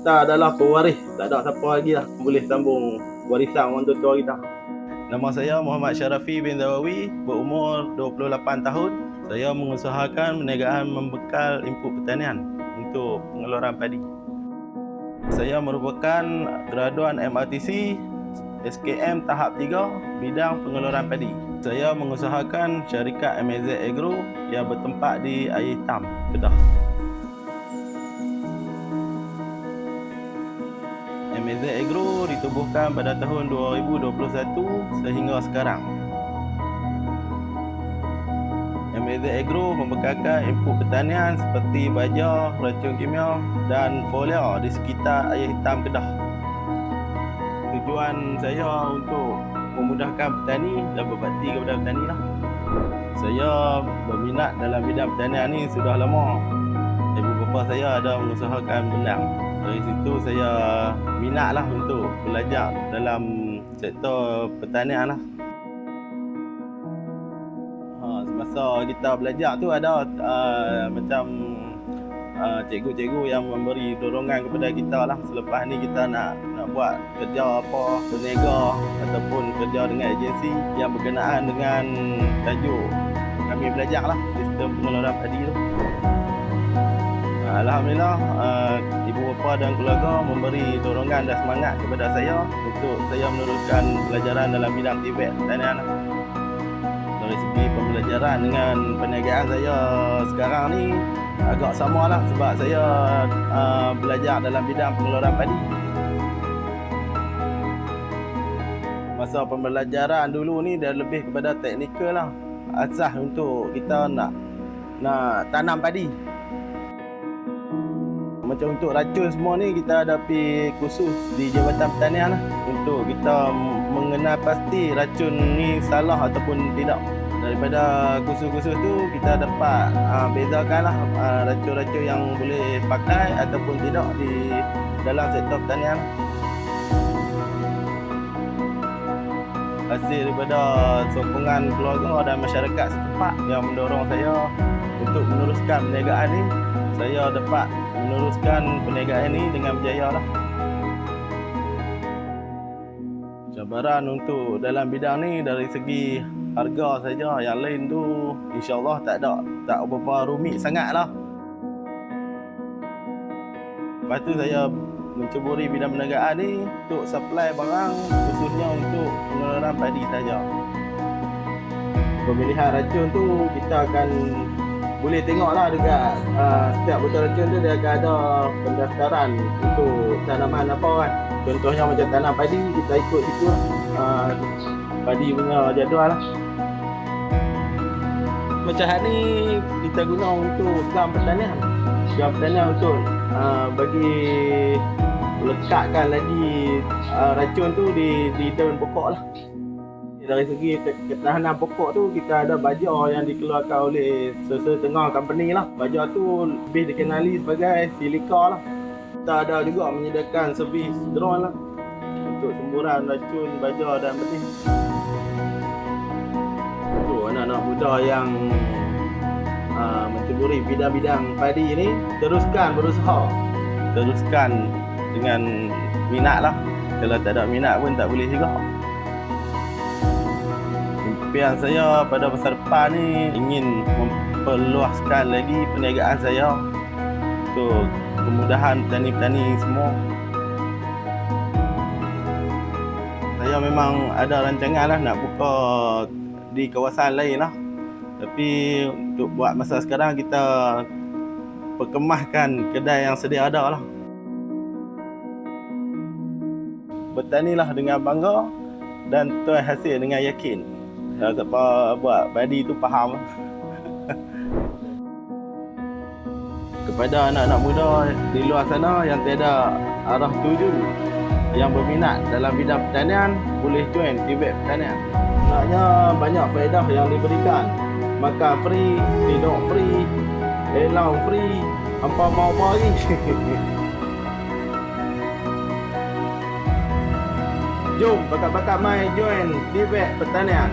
Kita adalah pewaris, tak ada siapa lagi lah boleh sambung warisan orang tua kita. Nama saya Muhammad Syarafi bin Dawawi, berumur 28 tahun. Saya mengusahakan perniagaan membekal input pertanian untuk pengeluaran padi. Saya merupakan graduan MRTC SKM tahap 3 bidang pengeluaran padi. Saya mengusahakan syarikat MAZ Agro yang bertempat di Air Hitam, Kedah. MAZ Agro ditubuhkan pada tahun 2021 sehingga sekarang. MAZ Agro membekalkan input pertanian seperti baja, racun kimia dan foliar di sekitar Air Hitam Kedah. Tujuan saya untuk memudahkan petani dan berbakti kepada petani lah. Saya berminat dalam bidang pertanian ni sudah lama. Ibu bapa saya ada mengusahakan benang. Dari situ saya minat lah untuk belajar dalam sektor pertanian lah. Ha, semasa kita belajar tu ada uh, macam uh, cikgu-cikgu yang memberi dorongan kepada kita lah selepas ni kita nak nak buat kerja apa berniaga ataupun kerja dengan agensi yang berkenaan dengan tajuk kami belajar lah sistem pengeluaran padi tu. Alhamdulillah uh, ibu bapa dan keluarga memberi dorongan dan semangat kepada saya untuk saya meneruskan pelajaran dalam bidang tibet pertanian. Dari segi pembelajaran dengan perniagaan saya sekarang ni agak sama lah sebab saya uh, belajar dalam bidang pengeluaran padi. Masa pembelajaran dulu ni dah lebih kepada teknikal lah. Asas untuk kita nak nak tanam padi macam untuk racun semua ni kita ada pergi khusus di Jabatan Pertanian lah untuk kita mengenal pasti racun ni salah ataupun tidak daripada khusus-khusus tu kita dapat uh, bezakan lah uh, racun-racun yang boleh pakai ataupun tidak di dalam sektor pertanian hasil daripada sokongan keluarga dan masyarakat setempat yang mendorong saya untuk meneruskan perniagaan ni saya dapat meneruskan perniagaan ini dengan berjaya lah. Cabaran untuk dalam bidang ni dari segi harga saja, yang lain tu insyaAllah tak ada, tak berapa rumit sangat lah. Lepas tu saya menceburi bidang perniagaan ni untuk supply barang khususnya untuk pengeluaran padi saja. Pemilihan racun tu kita akan boleh tengoklah dekat uh, setiap botol racun tu dia akan ada pendaftaran untuk tanaman apa kan. Contohnya macam tanam padi kita ikut lah. Uh, padi punya jadual lah. Macam hari ni kita guna untuk selam pertanian. Selam pertanian untuk uh, bagi lekatkan lagi uh, racun tu di di daun pokok lah dari segi ketahanan pokok tu kita ada baja yang dikeluarkan oleh sesetengah company lah. Baja tu lebih dikenali sebagai silika lah. Kita ada juga menyediakan servis drone lah untuk semburan racun baja dan benih. Muda yang uh, menceburi bidang-bidang padi ni teruskan berusaha. Teruskan dengan minat lah. Kalau tak ada minat pun tak boleh juga impian saya pada masa depan ni ingin memperluaskan lagi perniagaan saya untuk kemudahan petani-petani semua. Saya memang ada rancangan lah nak buka di kawasan lain lah. Tapi untuk buat masa sekarang kita perkemahkan kedai yang sedia ada lah. Bertanilah dengan bangga dan tuai hasil dengan yakin. Kalau siapa buat padi tu faham Kepada anak-anak muda di luar sana yang tiada arah tuju Yang berminat dalam bidang pertanian Boleh join Tibet Pertanian Sebenarnya banyak faedah yang diberikan Makan free, tidur free, elang free Hampa mau apa Jom bakat-bakat mai join Tibet Pertanian